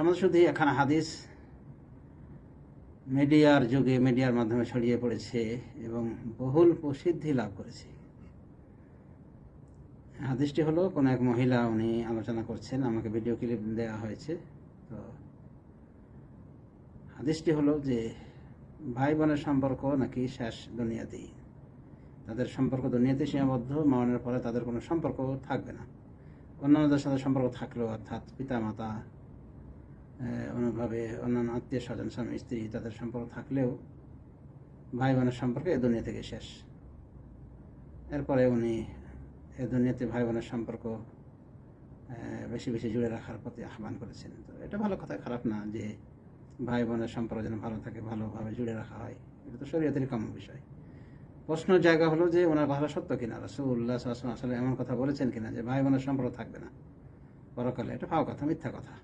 আমাদের শুধু এখানে হাদিস মিডিয়ার যুগে, মিডিয়ার মাধ্যমে ছড়িয়ে পড়েছে এবং বহুল প্রসিদ্ধি লাভ করেছে। হাদিসটি হলো, কোনো এক মহিলা উনি আলোচনা করছেন, আমাকে ভিডিও ক্লিপ দেওয়া হয়েছে। তো হাদিসটি হলো যে ভাই বোনের সম্পর্ক নাকি শেষ দুনিয়াতেই? তাদের সম্পর্ক দুনিয়াতে সীমাবদ্ধ, মরণের পরে তাদের কোনো সম্পর্ক থাকবে না। অন্যান্যদের সাথে সম্পর্ক থাকলেও অর্থাৎ পিতা মাতা অনুভাবে অন্যান্য আত্মীয় স্বজন, স্বামী, স্ত্রী তাদের সম্পর্ক থাকলেও ভাই বোনের সম্পর্ক এ দুনিয়া থেকে শেষ। এরপরে উনি এ দুনিয়াতে ভাই বোনের সম্পর্ক বেশি বেশি জুড়ে রাখার প্রতি আহ্বান করেছেন। তো এটা ভালো কথা, খারাপ না যে ভাই বোনের সম্পর্ক যেন ভালো থাকে, ভালোভাবে জুড়ে রাখা হয়। এটা তো শরীয়তের কম বিষয়। প্রশ্ন জায়গা হলো যে ওনার কথা সত্য কিনা? রসুল্লাহ আসলে এমন কথা বলেছেন কিনা যে ভাই বোনের সম্পর্ক থাকবে না? পরকালে এটা ভাও কথা, মিথ্যা কথা।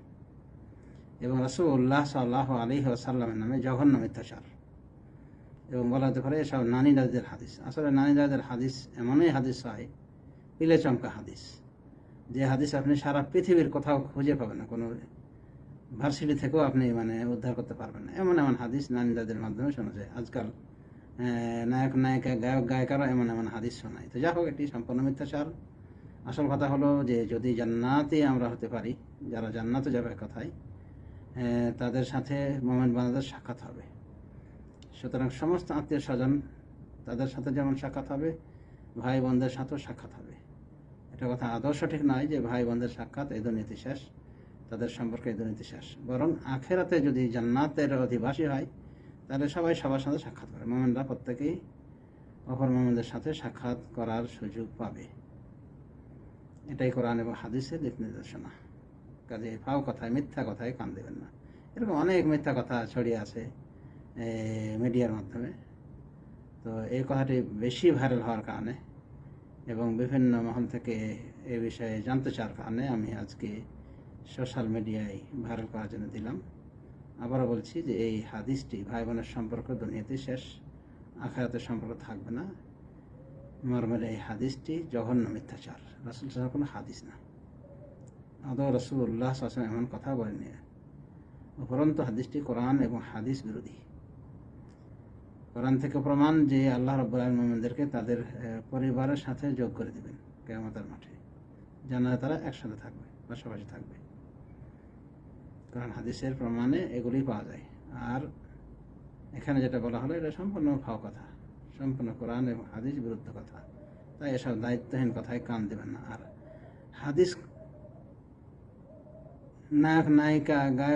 এবং রসুল্লাহ সাল্লাহ আলী আসাল্লামের নামে জঘন্য মিথ্যাচার। এবং বলা যেতে পারে এসব নানি দাদিদের হাদিস। আসলে নানি দাদিদের হাদিস এমনই হাদিস হয়, পিলে চমকা হাদিস। যে হাদিস আপনি সারা পৃথিবীর কোথাও খুঁজে পাবেন না, কোনো ভার্সিটি থেকেও আপনি মানে উদ্ধার করতে পারবেন না। এমন এমন হাদিস নানি দাদির মাধ্যমে শোনা যায়। আজকাল নায়ক নায়িকা, গায়ক গায়িকারও এমন এমন হাদিস শোনায়। তো যা হোক এটি সম্পূর্ণ মিথ্যাচার। আসল কথা হলো যে, যদি জান্নাতে আমরা হতে পারি, যারা জান্নাতে যাবে কথায় তাদের সাথে মোমেন বানাদের সাক্ষাৎ হবে। সুতরাং সমস্ত আত্মীয় স্বজন তাদের সাথে যেমন সাক্ষাৎ হবে, ভাই বোনদের সাথেও সাক্ষাৎ হবে। এটা কথা আদর্শ ঠিক নয় যে ভাই বোনদের সাক্ষাৎ এই দুর্নীতি শেষ, তাদের সম্পর্কে এই দুর্নীতি শেষ। বরং আখেরাতে যদি জান্নাতের অধিবাসী হয়, তাহলে সবাই সবার সাথে সাক্ষাৎ করে। মোমেনরা প্রত্যেকেই অপর মোমেনদের সাথে সাক্ষাৎ করার সুযোগ পাবে। এটাই কোরআন এবং হাদিসের দিক নির্দেশনা। কাজে, ফাও কথায়, মিথ্যা কথায় কান দেবেন না। এরকম অনেক মিথ্যা কথা ছড়িয়ে আছে মিডিয়ার মাধ্যমে। তো এই কথাটি বেশি ভাইরাল হওয়ার কারণে এবং বিভিন্ন মহল থেকে এ বিষয়ে জানতে চাওয়ার কারণে আমি আজকে সোশ্যাল মিডিয়ায় ভাইরাল করার জন্য দিলাম। আবারও বলছি যে এই হাদিসটি ভাই বোনের সম্পর্ক, দুনিয়াতে শেষ, আখারাতের সম্পর্ক থাকবে না। মর্মের এই হাদিসটি জঘন্য মিথ্যাচার। রাসুল সাহেব কোনো হাদিস না। আদৌ রসুল্লাহ আসলাম এমন কথা বলেনি উপরন্ত হাদিসটি কোরআন এবং হাদিস বিরোধী। কোরআন থেকে প্রমাণ যে আল্লাহ রব্বুল মোহাম্মদেরকে তাদের পরিবারের সাথে যোগ করে দেবেন কেয়ামতের মাঠে। জানা তারা একসাথে থাকবে, পাশাপাশি থাকবে। কারণ হাদিসের প্রমাণে এগুলি পাওয়া যায়। আর এখানে যেটা বলা হলো, এটা সম্পূর্ণ ফাও কথা। সম্পূর্ণ কোরআন এবং হাদিস বিরুদ্ধ কথা। তাই এসব দায়িত্বহীন কথায় কান দেবেন না। আর হাদিস নায়ক নায়িকা গায়ক